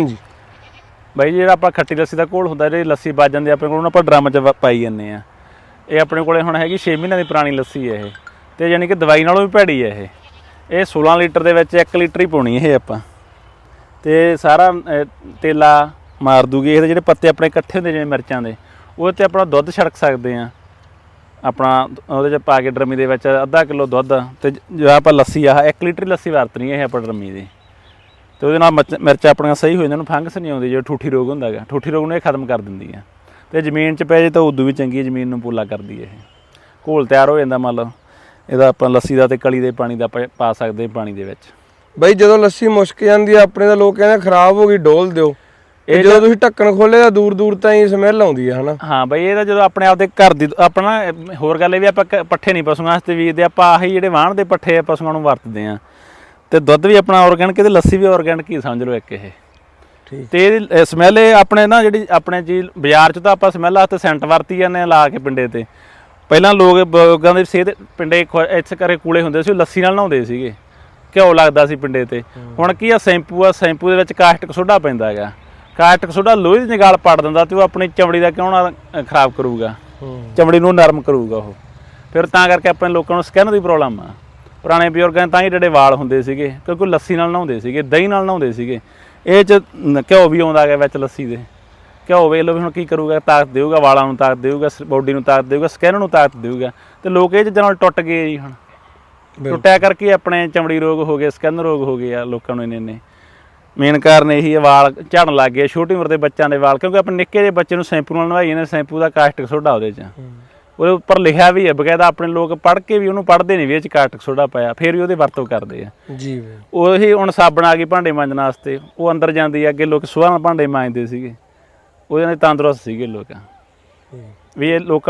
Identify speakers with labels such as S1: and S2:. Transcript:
S1: ਹਾਂਜੀ।
S2: ਬਾਈ ਜੀ ਜਿਹੜਾ ਆਪਾਂ ਖੱਟੀ ਲੱਸੀ ਦਾ ਘੋਲ ਹੁੰਦਾ ਜਿਹੜੀ ਲੱਸੀ ਵੱਜ ਜਾਂਦੀ ਆਪਣੇ ਕੋਲ ਉਹਨੂੰ ਆਪਾਂ ਡਰਮ 'ਚ ਵ- ਪਾਈ ਜਾਂਦੇ ਆ। ਇਹ ਆਪਣੇ ਕੋਲੇ ਹੁਣ ਹੈਗੀ 6 ਮਹੀਨਿਆਂ ਦੀ ਪੁਰਾਣੀ ਲੱਸੀ ਹੈ ਇਹ। ਤੇ ਯਾਨੀ ਕਿ ਦਵਾਈ ਨਾਲੋਂ ਵੀ ਭੈੜੀ ਹੈ ਇਹ। ਇਹ 16 ਲੀਟਰ ਦੇ ਵਿੱਚ 1 ਲੀਟਰ ਹੀ ਪਾਉਣੀ ਇਹ ਆਪਾਂ। ਤੇ ਸਾਰਾ ਅਹ, ਤੇਲਾ ਮਾਰ ਦੂਗੀ ਇਹਦੇ ਜਿਹੜੇ ਪੱਤੇ ਆਪਣੇ ਇਕੱਠੇ ਹੁੰਦੇ ਜਿਵੇਂ ਮਿਰਚਾਂ ਦੇ ਉਹਦੇ ਤੇ ਆਪਣਾ ਦੁੱਧ ਛੜਕ ਸਕਦੇ ਆ। ਆਪਣਾ ਉਹਦੇ ਚ ਪਾ ਕੇ ਡਰਮੀ ਦੇ ਵਿੱਚ ਅੱਧਾ ਕਿਲੋ ਦੁੱਧ ਤੇ ਜੋ ਆਪਾਂ ਲੱਸੀ ਆਹ 1 ਲੀਟਰ ਹੀ ਲੱਸੀ ਵਰਤਣੀ ਹੈ ਇਹ ਆਪਾਂ ਡਰਮੀ ਦੀ। ਤੇ ਉਹਦੇ ਨਾਲ ਮਰਚ- ਆਪਣੀਆਂ ਸਹੀ ਹੋ ਜਾਂਦੀਆਂ ਨੂੰ ਫੰਗਸ ਨਹੀਂ ਆਉਂਦੀ ਜੋ ਠੂਠੀ ਰੋਗ ਹੁੰਦਾ ਹੈਗਾ। ਠੂਠੀ ਰੋਗ ਨੂੰ ਇਹ ਖਤਮ ਕਰ ਦਿੰਦੀ ਹੈ। ਤੇ ਜ਼ਮੀਨ 'ਚ ਪੈ ਜੇ ਤਾਂ ਉਦੋਂ ਵੀ ਚੰਗੀ ਹੈ, ਜ਼ਮੀਨ ਨੂੰ ਪੂਲਾ ਕਰਦੀ ਹੈ ਇਹ। ਘੋਲ ਤਿਆਰ ਹੋ ਜਾਂਦਾ ਮੰਨ ਲਓ। ਇਹਦਾ ਆਪਾਂ ਲੱਸੀ ਦਾ ਤੇ ਕਲੀ ਦੇ ਪਾਣੀ ਦਾ ਪਾ ਸਕਦੇ ਹਾਂ ਪਾਣੀ ਦੇ ਵਿੱਚ।
S1: ਬਈ ਜਦੋਂ ਲੱਸੀ ਮੁਸ਼ਕ ਜਾਂਦੀ ਆ ਆਪਣੇ ਤਾਂ ਲੋਕ ਕਹਿੰਦੇ ਖਰਾਬ ਹੋ ਗਈ ਡੋਲ ਦਿਓ। ਇਹ ਜਦੋਂ ਤੁਸੀਂ ਢੱਕਣ ਖੋਲੇ ਤਾਂ ਦੂਰ ਦੂਰ ਤਾਈਂ ਸਮੈਲ ਆਉਂਦੀ ਆ ਹਨਾ?
S2: ਹਾਂ ਬਈ ਇਹ ਤਾਂ ਜਦੋਂ ਆਪਣੇ ਆਪ ਦੇ ਘਰ ਦੀ ਆਪਣਾ ਹੋਰ ਗੱਲ ਇਹ ਵੀ ਆਪਾਂ ਪੱਠੇ ਨਹੀਂ ਪਸ਼ੂਆਂ ਵਾਸਤੇ ਬੀਜਦੇ ਆਪਾਂ ਆਹੀ ਜਿਹੜੇ ਵਾਹਣ ਦੇ ਪੱਠੇ ਆ ਪਸ਼ੂਆਂ ਨੂੰ ਵਰਤਦੇ ਆ ਤੇ ਦੁੱਧ ਵੀ ਆਪਣਾ ਆਰਗੈਨਿਕ ਤੇ ਲੱਸੀ ਵੀ ਆਰਗੈਨਿਕ ਹੀ ਸਮਝ ਲਓ ਇੱਕ ਇਹ।
S1: ਠੀਕ।
S2: ਤੇ ਇਹਦੀ ਸਮੈਲ ਇਹ ਆਪਣੇ ਨਾ ਜਿਹੜੀ ਆਪਣੇ ਚੀਜ਼ ਬਾਜ਼ਾਰ 'ਚ ਤਾਂ ਆਪਾਂ ਸਮੈਲ ਵਾਸਤੇ ਸੈਂਟ ਵਰਤੀ ਜਾਂਦੇ ਆ ਲਾ ਕੇ ਪਿੰਡੇ ਤੇ। ਪਹਿਲਾਂ ਲੋਕ ਬਜ਼ੁਰਗਾਂ ਦੇ ਸਿਹਤ ਪਿੰਡੇ ਇੱਥੇ ਕਰੇ ਕੂਲੇ ਹੁੰਦੇ ਸੀ ਲੱਸੀ ਨਾਲ ਨਹਾਉਂਦੇ ਸੀਗੇ। ਘਿਓ ਲੱਗਦਾ ਸੀ ਪਿੰਡੇ ਤੇ। ਹੁਣ ਕੀ ਆ ਸ਼ੈਂਪੂ ਆ ਸ਼ੈਂਪੂ ਦੇ ਵਿੱਚ ਕਾਸਟਿਕ ਸੋਡਾ ਪੈਂਦਾ ਹੈਗਾ। ਕਾਸਟਿਕ ਸੋਡਾ ਲੋਹੇ ਦੀ ਨਿਗਾਲ ਪੜ ਦਿੰਦਾ ਤੇ ਉਹ ਆਪਣੀ ਚਮੜੀ ਦਾ ਕਿਉਂ ਨਾ ਖਰਾਬ ਕਰੂਗਾ। ਚਮੜੀ ਨੂੰ ਨਰਮ ਕਰੂਗਾ ਉਹ। ਫਿਰ ਤਾਂ ਕਰਕੇ ਆਪਣੇ ਲੋਕਾਂ ਨੂੰ ਸਕਿਨ ਦੀ ਪ੍ਰੋਬਲਮ ਆ। ਪੁਰਾਣੇ ਬਜ਼ੁਰਗਾਂ ਤਾਂ ਹੀ ਜਿਹੜੇ ਵਾਲ ਹੁੰਦੇ ਸੀਗੇ ਕਿਉਂਕਿ ਲੱਸੀ ਨਾਲ ਨਹਾਉਂਦੇ ਸੀਗੇ ਦਹੀਂ ਨਾਲ ਨਹਾਉਂਦੇ ਸੀਗੇ। ਇਹ ਚ ਨ- ਘਿਓ ਵੀ ਆਉਂਦਾ ਗਿਆ ਵਿੱਚ ਲੱਸੀ ਦੇ। ਘਿਓ ਵੇਖ ਲਓ ਵੀ ਹੁਣ ਕੀ ਕਰੂਗਾ ਤਾਕਤ ਦੇਊਗਾ ਵਾਲਾਂ ਨੂੰ ਤਾਕਤ ਦੇਊਗਾ ਬੋਡੀ ਨੂੰ ਤਾਕਤ ਦੇਊਗਾ ਸਕਿਨ ਨੂੰ ਤਾਕਤ ਦੇਊਗਾ। ਤੇ ਲੋਕ ਇਹ ਚੀਜ਼ਾਂ ਨਾਲ ਟੁੱਟ ਗਏ ਜੀ ਹੁਣ। ਟੁੱਟਿਆ ਕਰਕੇ ਆਪਣੇ ਚਮੜੀ ਰੋਗ ਹੋ ਗਏ ਸਕਿਨ ਰੋਗ ਹੋ ਗਏ ਆ ਲੋਕਾਂ ਨੂੰ ਇੰਨੇ ਇੰਨੇ ਮੇਨ ਕਾਰਨ ਇਹੀ ਹੈ ਵਾਲ ਝੜਨ ਲੱਗ ਗਏ ਛੋਟੀ ਉਮਰ ਦੇ ਬੱਚਿਆਂ ਦੇ ਵਾਲ ਕਿਉਂਕਿ ਆਪਣੇ ਨਿੱਕੇ ਜਿਹੇ ਬੱਚੇ ਨੂੰ ਸ਼ੈਂਪੂ ਨਾਲ ਨਵਾਈਏ ਨੇ ਸ਼ੈਂਪੂ ਦਾ ਕਾਸਟਿਕ ਸੋਡਾ ਉਹਦੇ 'ਚ। ਉਹਦੇ ਉੱਪਰ ਲਿਖਿਆ ਵੀ ਹੈ ਬਕਾਇਦਾ ਆਪਣੇ ਲੋਕ ਪੜ੍ਹ ਕੇ ਵੀ ਉਹਨੂੰ ਪੜ੍ਹਦੇ ਨਹੀਂ ਵੀ ਇਹ 'ਚ ਕਾਸਟਿਕ ਸੋਡਾ ਪਾਇਆ ਫਿਰ ਵੀ ਉਹਦੇ ਵਰਤੋਂ ਕਰਦੇ ਆ।
S1: ਜੀ ਬਈ
S2: ਉਹੀ ਹੁਣ ਸਾਬਣ ਆ ਗਈ ਭਾਂਡੇ ਮਾਂਜਣ ਵਾਸਤੇ ਉਹ ਅੰਦਰ ਜਾਂਦੀ ਆ ਅੱਗੇ ਲੋਕ ਸੁਆਹ ਨਾਲ ਭਾਂਡੇ ਮਾਂਜਦੇ ਸੀਗੇ। ਉਹਦੇ ਨਾਲ ਤੰਦਰੁਸਤ ਸੀਗੇ ਲੋਕ। ਵੀ ਇਹ ਲੋਕਾਂ